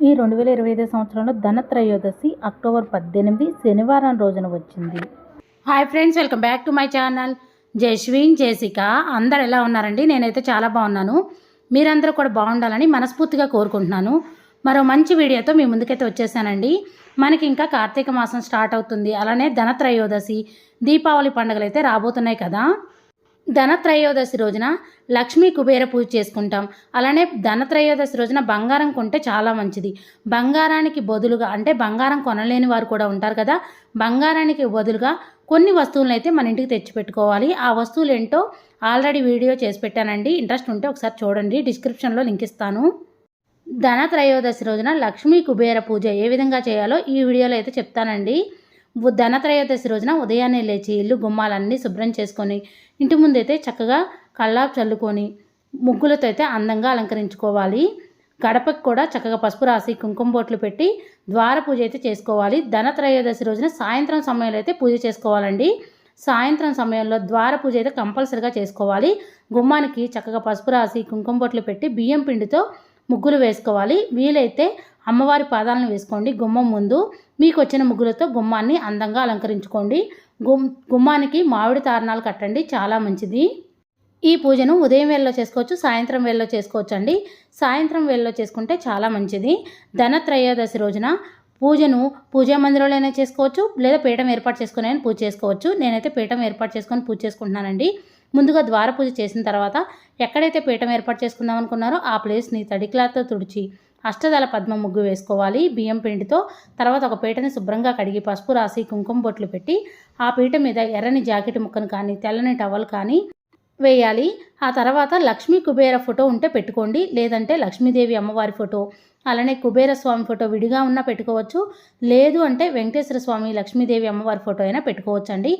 ఈ రెండు వేల ఇరవై ఐదు సంవత్సరంలో ధనత్రయోదశి అక్టోబర్ పద్దెనిమిది శనివారం రోజున వచ్చింది. Hi friends welcome back to my channel Jaswin Jessica అందరు ఎలా ఉన్నారండి? నేనైతే చాలా బాగున్నాను. మీరందరూ కూడా బాగుండాలని మనస్ఫూర్తిగా కోరుకుంటున్నాను. మరో మంచి వీడియోతో మీ ముందుకైతే వచ్చేసానండి. మనకి ఇంకా కార్తీక మాసం స్టార్ట్ అవుతుంది. అలానే ధనత్రయోదశి దీపావళి పండుగలు అయితే రాబోతున్నాయి కదా. ధనత్రయోదశి రోజున లక్ష్మీ కుబేర పూజ చేసుకుంటాం. అలానే ధనత్రయోదశి రోజున బంగారం కొంటే చాలా మంచిది. బంగారానికి బదులుగా అంటే బంగారం కొనలేని వారు కూడా ఉంటారు కదా బంగారానికి బదులుగా కొన్ని వస్తువులను అయితే మన ఇంటికి తెచ్చిపెట్టుకోవాలి ఆ వస్తువులు ఏంటో ఆల్రెడీ వీడియో చేసి పెట్టానండి. ఇంట్రెస్ట్ ఉంటే ఒకసారి చూడండి. డిస్క్రిప్షన్లో లింక్ ఇస్తాను. ధనత్రయోదశి రోజున లక్ష్మీ కుబేర పూజ ఏ విధంగా చేయాలో ఈ వీడియోలో అయితే చెప్తానండి. ధనత్రయోదశి రోజున ఉదయాన్నే లేచి ఇల్లు గుమ్మాలన్నీ శుభ్రం చేసుకొని ఇంటి ముందైతే చక్కగా కల్లాపు చల్లుకొని ముగ్గులతో అయితే అందంగా అలంకరించుకోవాలి. గడపకి కూడా చక్కగా పసుపు రాసి కుంకుమ బొట్లు పెట్టి ద్వార పూజ అయితే చేసుకోవాలి. ధనత్రయోదశి రోజున సాయంత్రం సమయంలో అయితే పూజ చేసుకోవాలండి. సాయంత్రం సమయంలో ద్వార పూజ అయితే కంపల్సరిగా చేసుకోవాలి. గుమ్మానికి చక్కగా పసుపు రాసి కుంకుమ బొట్లు పెట్టి బియ్యం పిండితో ముగ్గులు వేసుకోవాలి. వీలైతే అమ్మవారి పాదాలను వేసుకోండి. గుమ్మం ముందు మీకు వచ్చిన ముగ్గులతో గుమ్మాన్ని అందంగా అలంకరించుకోండి. గుమ్ గుమ్మానికి మామిడి తారణాలు కట్టండి. చాలా మంచిది. ఈ పూజను ఉదయం వేళలో చేసుకోవచ్చు సాయంత్రం వేళలో చేసుకోవచ్చు అండి సాయంత్రం వేళలో చేసుకుంటే చాలా మంచిది. ధనత్రయోదశి రోజున పూజను పూజా మందిరంలోనే చేసుకోవచ్చు లేదా పీఠం ఏర్పాటు చేసుకుని పూజ చేసుకోవచ్చు. నేనైతే పీఠం ఏర్పాటు చేసుకొని పూజ చేసుకుంటున్నానండి. ముందుగా ద్వార పూజ చేసిన తర్వాత ఎక్కడైతే పీఠం ఏర్పాటు చేసుకుందాం అనుకున్నారో ఆ ప్లేస్ని తడి క్లాత్తో తుడిచి అష్టదళ పద్మ ముగ్గు వేసుకోవాలి. బియ్యం పిండితో తర్వాత ఒక పీటని శుభ్రంగా కడిగి పసుపు రాసి కుంకుమ బొట్లు పెట్టి ఆ పీట మీద ఎర్రని జాకెట్ ముక్కను కానీ తెల్లని టవల్ కానీ వేయాలి. ఆ తర్వాత లక్ష్మీ కుబేర ఫోటో ఉంటే పెట్టుకోండి. లేదంటే లక్ష్మీదేవి అమ్మవారి ఫోటో అలానే కుబేర స్వామి ఫోటో విడిగా ఉన్నా పెట్టుకోవచ్చు. లేదు అంటే వెంకటేశ్వర స్వామి లక్ష్మీదేవి అమ్మవారి ఫోటో అయినా పెట్టుకోవచ్చండి.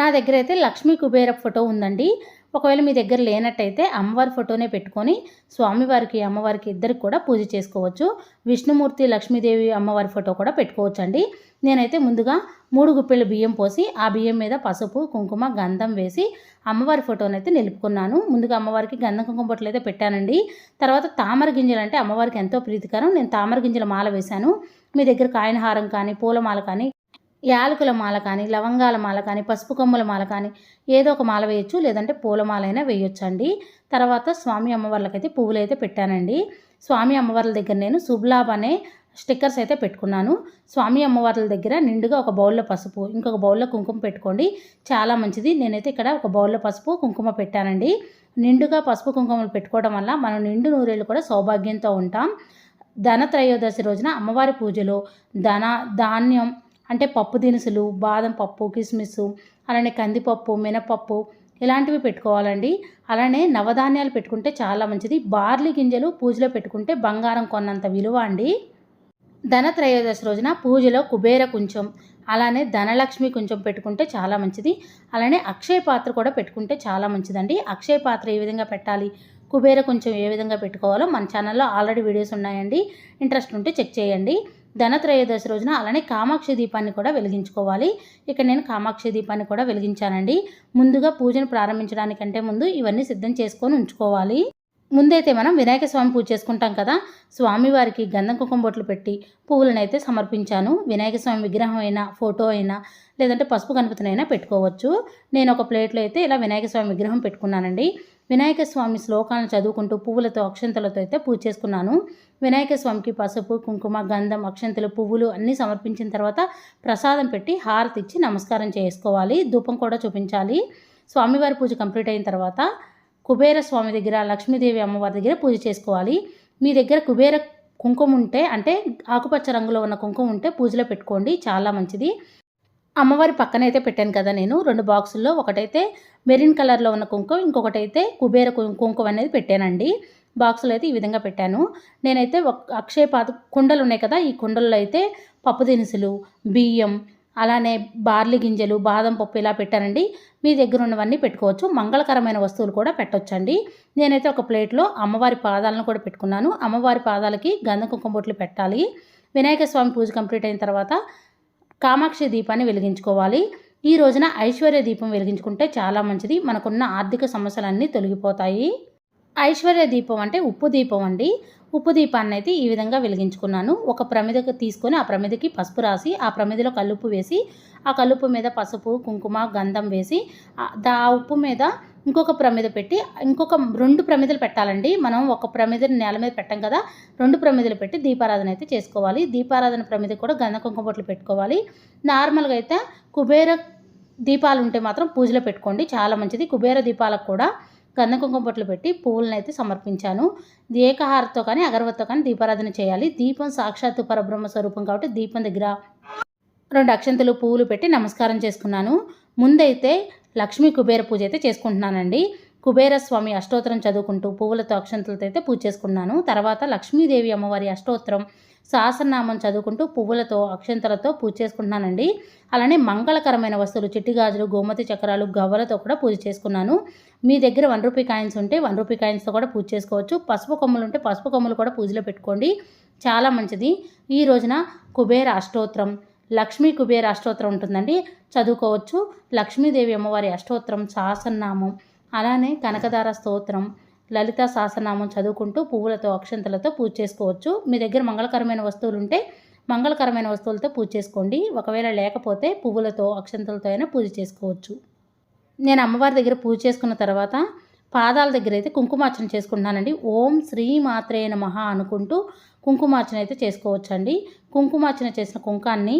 నా దగ్గర అయితే లక్ష్మీ కుబేర ఫోటో ఉందండి. ఒకవేళ మీ దగ్గర లేనట్టయితే అమ్మవారి ఫోటోనే పెట్టుకొని స్వామివారికి అమ్మవారికి ఇద్దరికి కూడా పూజ చేసుకోవచ్చు. విష్ణుమూర్తి లక్ష్మీదేవి అమ్మవారి ఫోటో కూడా పెట్టుకోవచ్చు అండి నేనైతే ముందుగా మూడు గుప్పెలు బియ్యం పోసి ఆ బియ్యం మీద పసుపు కుంకుమ గంధం వేసి అమ్మవారి ఫోటోని అయితే నిలుపుకున్నాను. ముందుగా అమ్మవారికి గంధం కుంకుమ బొట్టలు అయితే పెట్టానండి. తర్వాత తామర గింజలు అంటే అమ్మవారికి ఎంతో ప్రీతికరం. నేను తామర గింజల మాల వేశాను. మీ దగ్గర కాయన హారం కానీ పూలమాల కానీ యాలకుల మాల కానీ లవంగాల మాల కానీ పసుపు కొమ్మల మాల కానీ ఏదో ఒక మాల వేయొచ్చు. లేదంటే పూలమాల అయినా వేయొచ్చు అండి తర్వాత స్వామి అమ్మవార్లకైతే పువ్వులు అయితే పెట్టానండి. స్వామి అమ్మవార్ల దగ్గర నేను శుభ్లాభ్ అనే స్టిక్కర్స్ అయితే పెట్టుకున్నాను. స్వామి అమ్మవార్ల దగ్గర నిండుగా ఒక బౌల్లో పసుపు ఇంకొక బౌల్లో కుంకుమ పెట్టుకోండి. చాలా మంచిది. నేనైతే ఇక్కడ ఒక బౌల్లో పసుపు కుంకుమ పెట్టానండి. నిండుగా పసుపు కుంకుమలు పెట్టుకోవడం వల్ల మనం నిండు నూరేళ్ళు కూడా సౌభాగ్యంతో ఉంటాం. ధన త్రయోదశి రోజున అమ్మవారి పూజలో ధన ధాన్యం అంటే పప్పు దినుసులు బాదం పప్పు కిస్మిస్ అలానే కందిపప్పు మినపప్పు ఇలాంటివి పెట్టుకోవాలండి. అలానే నవధాన్యాలు పెట్టుకుంటే చాలా మంచిది. బార్లీ గింజలు పూజలో పెట్టుకుంటే బంగారం కొన్నంత విలువ అండి. ధనత్రయోదశి రోజున పూజలో కుబేర కొంచెం అలానే ధనలక్ష్మి కొంచెం పెట్టుకుంటే చాలా మంచిది. అలానే అక్షయ పాత్ర కూడా పెట్టుకుంటే చాలా మంచిదండి. అక్షయ పాత్ర ఏ విధంగా పెట్టాలి కుబేర కొంచెం ఏ విధంగా పెట్టుకోవాలో మన ఛానల్లో ఆల్రెడీ వీడియోస్ ఉన్నాయండి. ఇంట్రెస్ట్ ఉంటే చెక్ చేయండి. ధనత్రయోదశి రోజున అలానే కామాక్షి దీపాన్ని కూడా వెలిగించుకోవాలి. ఇక్కడ నేను కామాక్షి దీపాన్ని కూడా వెలిగించానండి. ముందుగా పూజను ప్రారంభించడానికంటే ముందు ఇవన్నీ సిద్ధం చేసుకొని ఉంచుకోవాలి. ముందైతే మనం వినాయక స్వామి పూజ చేసుకుంటాం కదా స్వామివారికి గంధం కుంకుమ బొట్లు పెట్టి పువ్వులను అయితే సమర్పించాను. వినాయక స్వామి విగ్రహం అయినా ఫోటో అయినా లేదంటే పసుపు గణపతినైనా పెట్టుకోవచ్చు. నేను ఒక ప్లేట్లో అయితే ఇలా వినాయక స్వామి విగ్రహం పెట్టుకున్నానండి. వినాయక స్వామి శ్లోకాలను చదువుకుంటూ పువ్వులతో అక్షంతలతో అయితే పూజ చేసుకున్నాను. వినాయక స్వామికి పసుపు కుంకుమ గంధం అక్షంతలు పువ్వులు అన్నీ సమర్పించిన తర్వాత ప్రసాదం పెట్టి హారతి ఇచ్చి నమస్కారం చేసుకోవాలి. ధూపం కూడా చూపించాలి. స్వామివారి పూజ కంప్లీట్ అయిన తర్వాత కుబేర స్వామి దగ్గర లక్ష్మీదేవి అమ్మవారి దగ్గర పూజ చేసుకోవాలి. మీ దగ్గర కుబేర కుంకుమ ఉంటే అంటే ఆకుపచ్చ రంగులో ఉన్న కుంకుమ ఉంటే పూజలో పెట్టుకోండి. చాలా మంచిది. అమ్మవారి పక్కన అయితే పెట్టాను కదా నేను. రెండు బాక్సుల్లో ఒకటైతే మెరిన్ కలర్లో ఉన్న కుంకుమ ఇంకొకటైతే కుబేర కుంకుమ అనేది పెట్టానండి. బాక్సులు అయితే ఈ విధంగా పెట్టాను. నేనైతే ఒక అక్షయ పాత కుండలు ఉన్నాయి కదా ఈ కుండల్లో అయితే పప్పు దినుసులు బియ్యం అలానే బార్లీ గింజలు బాదం పప్పు ఇలా పెట్టానండి. మీ దగ్గర ఉన్నవన్నీ పెట్టుకోవచ్చు. మంగళకరమైన వస్తువులు కూడా పెట్టొచ్చండి. నేనైతే ఒక ప్లేట్లో అమ్మవారి పాదాలను కూడా పెట్టుకున్నాను. అమ్మవారి పాదాలకి గంధ కుంకుమ బొట్లు పెట్టాలి. వినాయక స్వామి పూజ కంప్లీట్ అయిన తర్వాత కామాక్షి దీపాన్ని వెలిగించుకోవాలి. ఈ రోజున ఐశ్వర్య దీపం వెలిగించుకుంటే చాలా మంచిది. మనకున్న ఆర్థిక సమస్యలన్నీ తొలగిపోతాయి. ఐశ్వర్య దీపం అంటే ఉప్పు దీపం అండి. ఉప్పు దీపాన్ని అయితే ఈ విధంగా వెలిగించుకున్నాను. ఒక ప్రమిదకు తీసుకొని ఆ ప్రమిదకి పసుపు రాసి ఆ ప్రమిదలో కల్లుప్పు వేసి ఆ కల్లుప్పు మీద పసుపు కుంకుమ గంధం వేసి ఆ- దా ఉప్పు మీద ఇంకొక ప్రమిద పెట్టి ఇంకొక రెండు ప్రమిదలు పెట్టాలండి. మనం ఒక ప్రమిదని నేల మీద పెట్టాం కదా రెండు ప్రమిదలు పెట్టి దీపారాధన అయితే చేసుకోవాలి. దీపారాధన ప్రమిద కూడా గంధ కుంకుమ బొట్లు పెట్టుకోవాలి. నార్మల్గా అయితే కుబేర దీపాలు ఉంటే మాత్రం పూజలో పెట్టుకోండి. చాలా మంచిది. కుబేర దీపాలకు కూడా గంధ కుంకుమ బొట్లు పెట్టి పువ్వులను అయితే సమర్పించాను. ఏకహారతో కానీ అగరవత్తో కానీ దీపారాధన చేయాలి. దీపం సాక్షాత్తు పరబ్రహ్మ స్వరూపం కాబట్టి దీపం దగ్గర రెండు అక్షంతలు పువ్వులు పెట్టి నమస్కారం చేసుకున్నాను. ముందైతే లక్ష్మీ కుబేర పూజ అయితే చేసుకుంటున్నానండి. కుబేర స్వామి అష్టోత్తరం చదువుకుంటూ పువ్వులతో అక్షంతలతో అయితే పూజ చేసుకున్నాను. తర్వాత లక్ష్మీదేవి అమ్మవారి అష్టోత్తరం సహస్రనామం చదువుకుంటూ పువ్వులతో అక్షంతలతో పూజ చేసుకుంటున్నానండి. అలానే మంగళకరమైన వస్తువులు చిట్టిగాజులు గోమతి చక్రాలు గవ్వలతో కూడా పూజ చేసుకున్నాను. మీ దగ్గర వన్ రూపీ కాయిన్స్ ఉంటే వన్ రూపీ కాయిన్స్తో కూడా పూజ చేసుకోవచ్చు. పసుపు కొమ్ములు ఉంటే పసుపు కొమ్ములు కూడా పూజలో పెట్టుకోండి. చాలా మంచిది. ఈ రోజున కుబేర అష్టోత్తరం లక్ష్మీ కుబేర అష్టోత్తరం ఉంటుందండి. చదువుకోవచ్చు. లక్ష్మీదేవి అమ్మవారి అష్టోత్తరం సహస్రనామం అలానే కనకదార స్తోత్రం లలిత సహస్రనామం చదువుకుంటూ పువ్వులతో అక్షంతలతో పూజ చేసుకోవచ్చు. మీ దగ్గర మంగళకరమైన వస్తువులు ఉంటే మంగళకరమైన వస్తువులతో పూజ చేసుకోండి. ఒకవేళ లేకపోతే పువ్వులతో అక్షంతలతో అయినా పూజ చేసుకోవచ్చు. నేను అమ్మవారి దగ్గర పూజ చేసుకున్న తర్వాత పాదాల దగ్గర అయితే కుంకుమార్చన చేసుకుంటున్నానండి. ఓం శ్రీ మాత్రే నమః అనుకుంటూ కుంకుమార్చన అయితే చేసుకోవచ్చండి. కుంకుమార్చన చేసిన కుంకాన్ని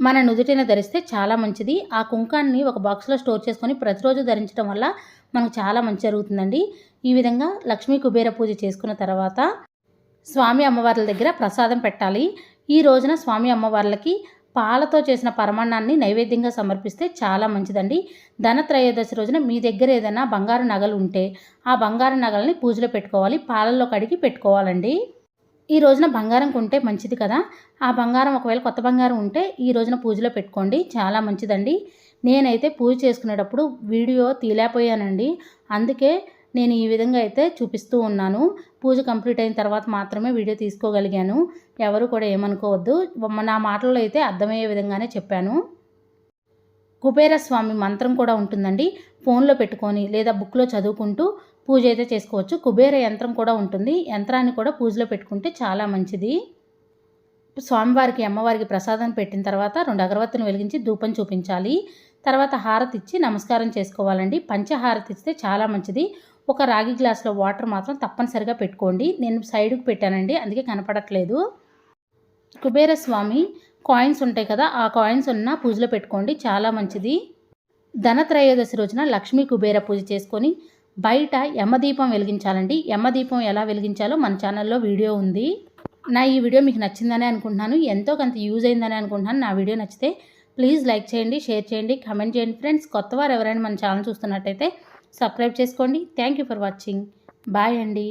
మన నుదుటిన ధరిస్తే చాలా మంచిది. ఆ కుంకాన్ని ఒక బాక్స్లో స్టోర్ చేసుకొని ప్రతిరోజు ధరించడం వల్ల మనకు చాలా మంచి జరుగుతుందండి. ఈ విధంగా లక్ష్మీ కుబేర పూజ చేసుకున్న తర్వాత స్వామి అమ్మవార్ల దగ్గర ప్రసాదం పెట్టాలి. ఈ రోజున స్వామి అమ్మవార్లకి పాలతో చేసిన పరమాన్నాన్ని నైవేద్యంగా సమర్పిస్తే చాలా మంచిదండి. ధనత్రయోదశి రోజున మీ దగ్గర ఏదైనా బంగారు నగలు ఉంటే ఆ బంగారు నగల్ని పూజలో పెట్టుకోవాలి. పాలల్లో కడిగి పెట్టుకోవాలండి. ఈ రోజున బంగారం కొంటే మంచిది కదా. ఆ బంగారం ఒకవేళ కొత్త బంగారం ఉంటే ఈ రోజున పూజలో పెట్టుకోండి. చాలా మంచిదండి. నేనైతే పూజ చేసుకునేటప్పుడు వీడియో తీలేకపోయానండి అందుకే నేను ఈ విధంగా అయితే చూపిస్తూ ఉన్నాను. పూజ కంప్లీట్ అయిన తర్వాత మాత్రమే వీడియో తీసుకోగలిగాను. ఎవరు కూడా ఏమనుకోవద్దు. నా మాటల్లో అయితే అర్థమయ్యే విధంగానే చెప్పాను. కుబేరస్వామి మంత్రం కూడా ఉంటుందండి. ఫోన్లో పెట్టుకొని లేదా బుక్లో చదువుకుంటూ పూజ అయితే చేసుకోవచ్చు. కుబేర యంత్రం కూడా ఉంటుంది. యంత్రాన్ని కూడా పూజలో పెట్టుకుంటే చాలా మంచిది. స్వామివారికి అమ్మవారికి ప్రసాదం పెట్టిన తర్వాత రెండు అగరవత్తులు వెలిగించి ధూపం చూపించాలి. తర్వాత హారతి ఇచ్చి నమస్కారం చేసుకోవాలండి. పంచహారతి ఇస్తే చాలా మంచిది. ఒక రాగి గ్లాస్లో వాటర్ మాత్రం తప్పనిసరిగా పెట్టుకోండి. నేను సైడ్కి పెట్టానండి. అందుకే కనపడట్లేదు. కుబేర స్వామి కాయిన్స్ ఉంటాయి కదా ఆ కాయిన్స్ ఉన్న పూజలో పెట్టుకోండి. చాలా మంచిది. ధనత్రయోదశి రోజున లక్ష్మీ కుబేర పూజ చేసుకొని బయట యమదీపం వెలిగించాలండి. యమదీపం ఎలా వెలిగించాలో మన ఛానల్లో వీడియో ఉంది. నా ఈ వీడియో మీకు నచ్చిందని అనుకుంటున్నాను. ఎంతో కొంత యూజ్ అయిందని అనుకుంటున్నాను. నా వీడియో నచ్చితే ప్లీజ్ లైక్ చేయండి షేర్ చేయండి కమెంట్ చేయండి. ఫ్రెండ్స్ కొత్త వారు ఎవరైనా మన ఛానల్ చూస్తున్నట్టయితే సబ్స్క్రైబ్ చేసుకోండి. Thank you for watching. Bye అండి.